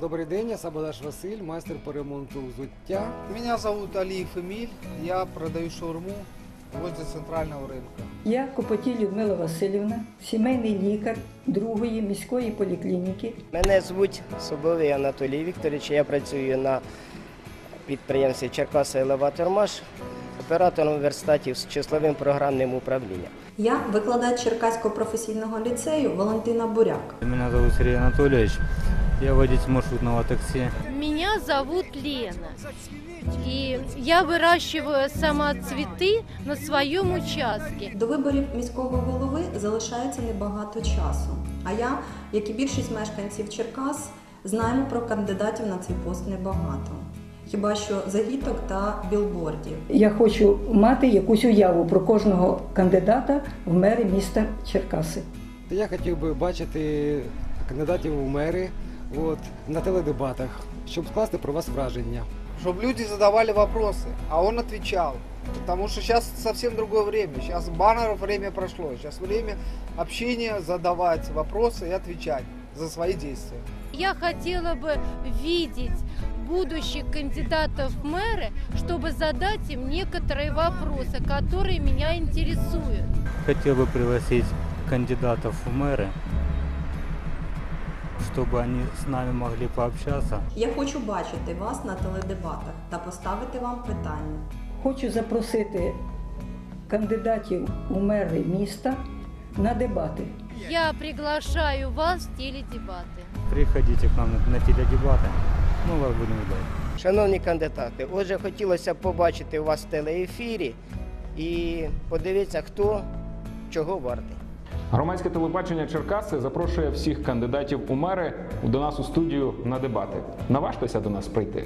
Добрий день, я Сабадаш Василь, майстер по ремонту взуття. Меня зовут Алиев Эмиль, я продаю шаурму возле центрального рынка. Я Копотій Людмила Васильівна, сімейний лікар другої міської поліклініки. Мене звуть Соболий Анатолій Вікторович. Я працюю на підприємстві Черкаса Елеватормаш оператором верстатів з числовим програмним управлінням. Я викладач Черкаського професійного ліцею Валентина Буряк. Меня зовут Сергей Анатольевич. Я водитель маршрутного такси. Меня зовут Лена. И я выращиваю сама цветы на своем участке. До виборів міського голови залишається небагато часу. А я, як і більшість мешканців Черкас, знаємо про кандидатів на цей пост небагато. Хіба що загіток та білбордів. Я хочу мати якусь уяву про кожного кандидата в мери міста Черкаси. Я хотів би бачити кандидатів у мери от, на теледебатах, щоб скласти про вас враження. Чтобы люди задавали вопросы, а он отвечал. Потому что сейчас совсем другое время. Сейчас баннеров время прошло. Сейчас время общения, задавать вопросы и отвечать за свои действия. Я хотела бы видеть будущих кандидатов в мэры, чтобы задать им некоторые вопросы, которые меня интересуют. Хотел бы пригласить кандидатов в мэры, чтобы они с нами могли пообщаться. Я хочу бачити вас на теледебатах та поставити вам питання. Хочу запросити кандидатів у мери міста на дебати. Я приглашаю вас в теледебаты. Приходите к нам на, на теледебаты. Мы вас будем ждать. Шановні кандидати, отже, хотілося б побачити вас в телеефірі і подивитися, хто чого вартий. Громадське телебачення Черкаси запрошує всіх кандидатів у мери до нас у студію на дебати. Наважтеся до нас прийти.